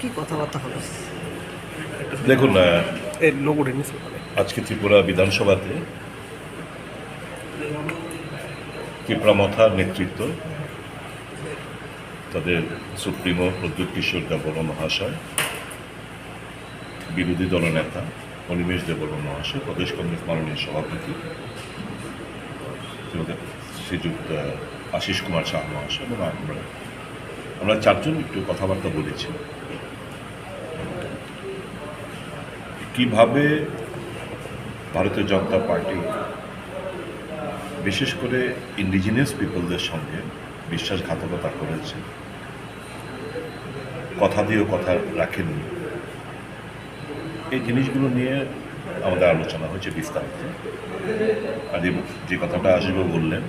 কি কথাবার্তা হলো দেখুন আজকে ত্রিপুরা বিধানসভাতে মথার নেতৃত্ব তাদের সুপ্রিমো প্রদ্যুৎ কিশোর দেববর্মা মহাশয় বিরোধী দলনেতা অনিমেষ দেববর্মা মহাশয় প্রদেশ কংগ্রেস মাননীয় সভাপতি শ্রীযুক্ত- শ্রীযুক্ত আশিস কুমার শাহ মহাশয় এবং আমরা আমরা চারজন একটু কথাবার্তা বলেছি। কীভাবে ভারতীয় জনতা পার্টি, বিশেষ করে ইন্ডিজিনিয়াস পিপলদের সঙ্গে বিশ্বাসঘাতকতা করেছে, কথা দিয়েও কথা রাখেননি এই জিনিসগুলো নিয়ে আমাদের আলোচনা হয়েছে বিস্তারিত। আর যে কথাটা আসবে বললেন,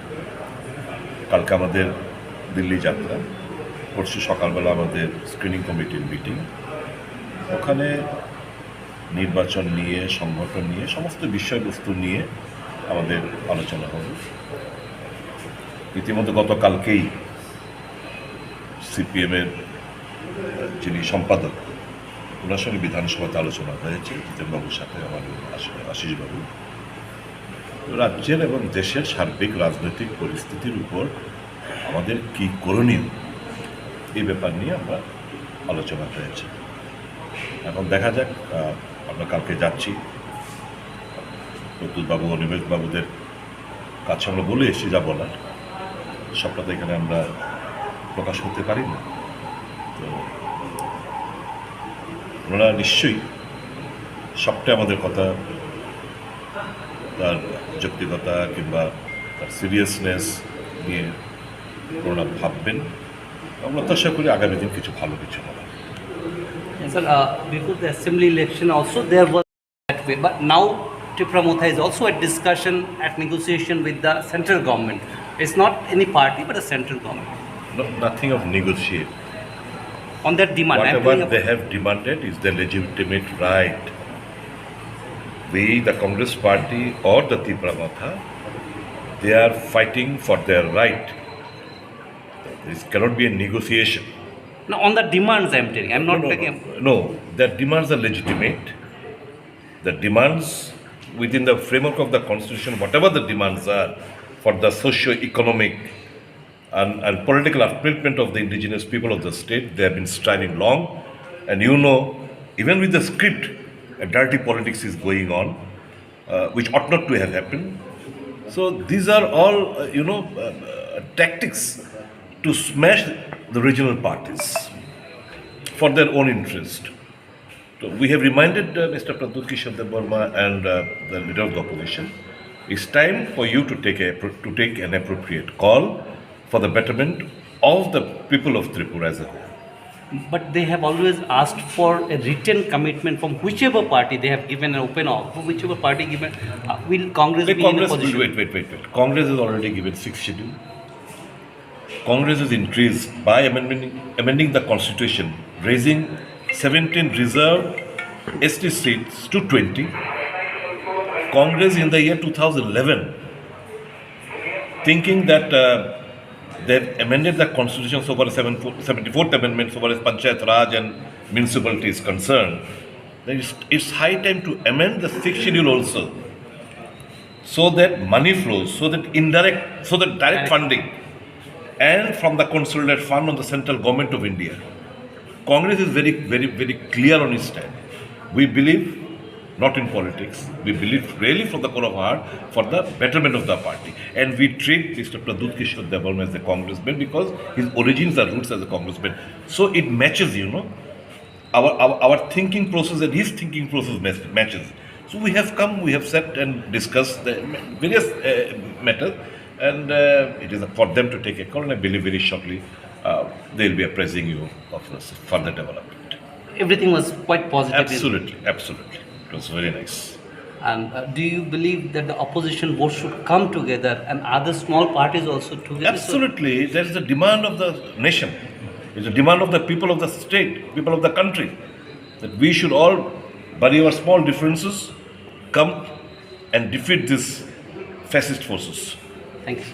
কালকে আমাদের দিল্লি যাত্রা পরশু সকালবেলা আমাদের স্ক্রিনিং কমিটির মিটিং ওখানে নির্বাচন নিয়ে, সংগঠন নিয়ে, সমস্ত বিষয়বস্তু নিয়ে আমাদের আলোচনা হবে। ইতিমধ্যে গতকালকেই সিপিএমের যিনি সম্পাদক, ওনার সঙ্গে বিধানসভাতে আলোচনা হয়েছে। জিতেনবাবুর সাথে আমার আশি- আশিসবাবু রাজ্যের এবং দেশের সার্বিক রাজনৈতিক পরিস্থিতির উপর আমাদের কি করণীয়? এই ব্যাপার নিয়ে আমরা আলোচনা হয়েছে। এখন দেখা যাক আমরা কালকে যাচ্ছি। প্রদ্যুৎবাবু অনিমেষ বাবুদের কাছে আমরা বলে এসেছি যা বলার। সবটা তো এখানে আমরা প্রকাশ করতে পারি না। তো ওনারা নিশ্চয়ই সবটাই আমাদের কথা, তার যৌক্তিকতা কিংবা তার সিরিয়াসনেস নিয়ে ওনারা ভাববেন। আমরা আশা করি আগামী দিন কিছু ভালো কিছু হবে Sir, uh, before the assembly election also there was that way, but now Tripura is also at discussion, at negotiation with the central government. It's not any party but a central government. No, nothing of negotiate. On that demand, Whatever they have demanded is their legitimate right. We, the Congress Party or the Tipramatha, they are fighting for their right. This cannot be a negotiation. no, on the demands I'm telling, I'm not no, taking. no, no, their demands are legitimate. The demands within the framework of the constitution, whatever the demands are for the socio-economic and, and political upliftment of the indigenous people of the state, they have been striving long. And you know, even with the script, a dirty politics is going on, uh, which ought not to have happened. So these are all, uh, you know, uh, uh, tactics to smash the regional parties for their own interest. So we have reminded uh, Mr. Pradut Kishore Burma and uh, the leader of the opposition, it's time for you to take, a, to take an appropriate call for the betterment of the people of Tripura as a whole. But they have always asked for a written commitment from whichever party they have given an open offer, whichever party given, uh, will Congress The be in a Congress, position? wait, wait, wait, wait. Congress has already given six schedule. Congress has increased by amending, amending the constitution, raising 17 reserved ST seats to 20. Congress in the year 2011, thinking that uh, they've amended the constitution so far as 74th amendment so far as Panchayat Raj and municipality is concerned, then it's, it's high time to amend the sixth schedule also so that money flows, so that indirect, so that Direct. funding, and from the consolidated fund of the central government of India. Congress is very, very, very clear on its stand. We believe not in politics. We believe really from the core of our heart for the betterment of the party. And we treat Mr. Pradut Kishore Devarma as a congressman because his origins are roots as a congressman. So it matches, you know our, our, our thinking process and his thinking process matches. So we have come, we have sat and discussed the various uh, matters, and uh, it is for them to take a call. And I believe very shortly uh, they will be apprising you of this further development. Everything was quite positive. Absolutely, absolutely. It was very nice. And uh, do you believe that the opposition votes should come together and other small parties also together? Absolutely, there is a demand of the nation. It's a demand of the people of the state, people of the country, that we should all bury our small differences, come and defeat these fascist forces. Thank you.